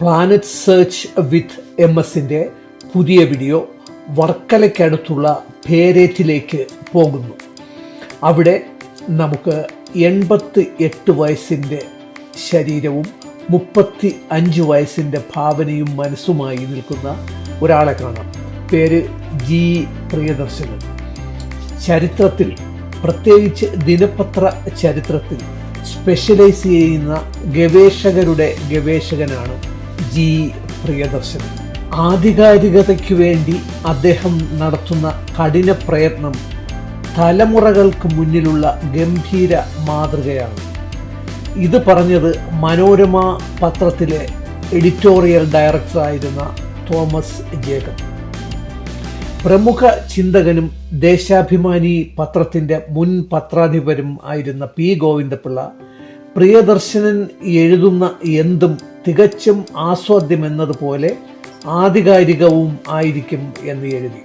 Planet search with M എസിന്റെ പുതിയ video വർക്കലയ്ക്കടുത്തുള്ള പേരേറ്റിലേക്ക് പോകുന്നു. അവിടെ നമുക്ക് എൺപത്തി എട്ട് വയസ്സിന്റെ ശരീരവും മുപ്പത്തി അഞ്ച് വയസ്സിന്റെ ഭാവനയും മനസ്സുമായി നിൽക്കുന്ന ഒരാളെ കാണാം. പേര് ജി പ്രിയദർശനൻ. ചരിത്രത്തിൽ പ്രത്യേകിച്ച് ദിനപത്ര ചരിത്രത്തിൽ സ്പെഷ്യലൈസ് ചെയ്യുന്ന ഗവേഷകരുടെ ഗവേഷകനാണ് ജി പ്രിയദർശൻ ആധികാരികതയ്ക്ക് വേണ്ടി അദ്ദേഹം നടത്തുന്ന കഠിന പ്രയത്നം തലമുറകൾക്ക് മുന്നിലുള്ള ഗംഭീര മാതൃകയാണ്. ഇത് പറഞ്ഞത് മനോരമ പത്രത്തിലെ എഡിറ്റോറിയൽ ഡയറക്ടറായിരുന്ന തോമസ് ജേക്കബ്. പ്രമുഖ ചിന്തകനും ദേശാഭിമാനി പത്രത്തിന്റെ മുൻ പത്രാധിപരും ആയിരുന്ന പി ഗോവിന്ദപിള്ള പ്രിയദർശനൻ എഴുതുന്ന എന്തും തികച്ചും ആസ്വാദ്യമെന്നതുപോലെ ആധികാരികവും ആയിരിക്കും എന്ന് എഴുതി.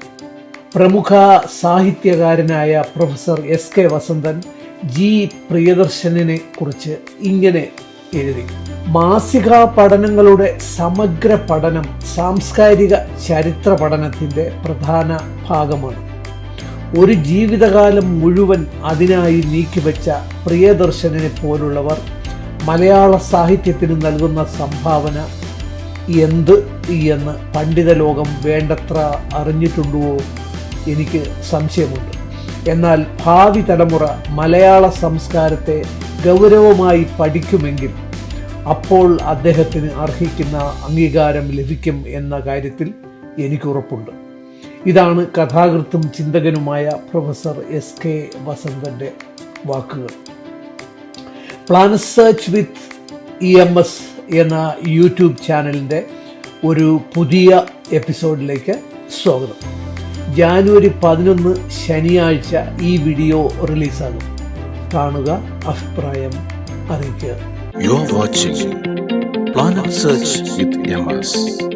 പ്രമുഖ സാഹിത്യകാരനായ professor S K Vasanthan G പ്രിയദർശനെ കുറിച്ച് ഇങ്ങനെ എഴുതി. മാസിക പഠനങ്ങളുടെ സമഗ്ര പഠനം സാംസ്കാരിക ചരിത്ര പഠനത്തിന്റെ പ്രധാന ഭാഗമാണ്. ഒരു ജീവിതകാലം മുഴുവൻ അതിനായി നീക്കിവെച്ച പ്രിയദർശനെ പോലുള്ളവർ മലയാള സാഹിത്യത്തിന് നൽകുന്ന സംഭാവന എന്ത് എന്ന് പണ്ഡിത ലോകം വേണ്ടത്ര അറിഞ്ഞിട്ടുണ്ടോ എനിക്ക് സംശയമുണ്ട്. എന്നാൽ ഭാവി തലമുറ മലയാള സംസ്കാരത്തെ ഗൗരവമായി പഠിക്കുമെങ്കിൽ അപ്പോൾ അദ്ദേഹത്തിന് അർഹിക്കുന്ന അംഗീകാരം ലഭിക്കും എന്ന കാര്യത്തിൽ എനിക്ക് ഉറപ്പുണ്ട് ഇതാണ് കഥാകൃത്തും ചിന്തകനുമായ പ്രൊഫസർ എസ് കെ വസന്തന്റെ വാക്കുകൾ. Plan search with E M S എന്ന യൂട്യൂബ് ചാനലിന്റെ ഒരു പുതിയ എപ്പിസോഡിലേക്ക് സ്വാഗതം. ജാനുവരി പതിനൊന്ന് ശനിയാഴ്ച ഈ വീഡിയോ റിലീസാകും. കാണുക അഭിപ്രായം അറിയിക്കുക. You're watching search with M MS.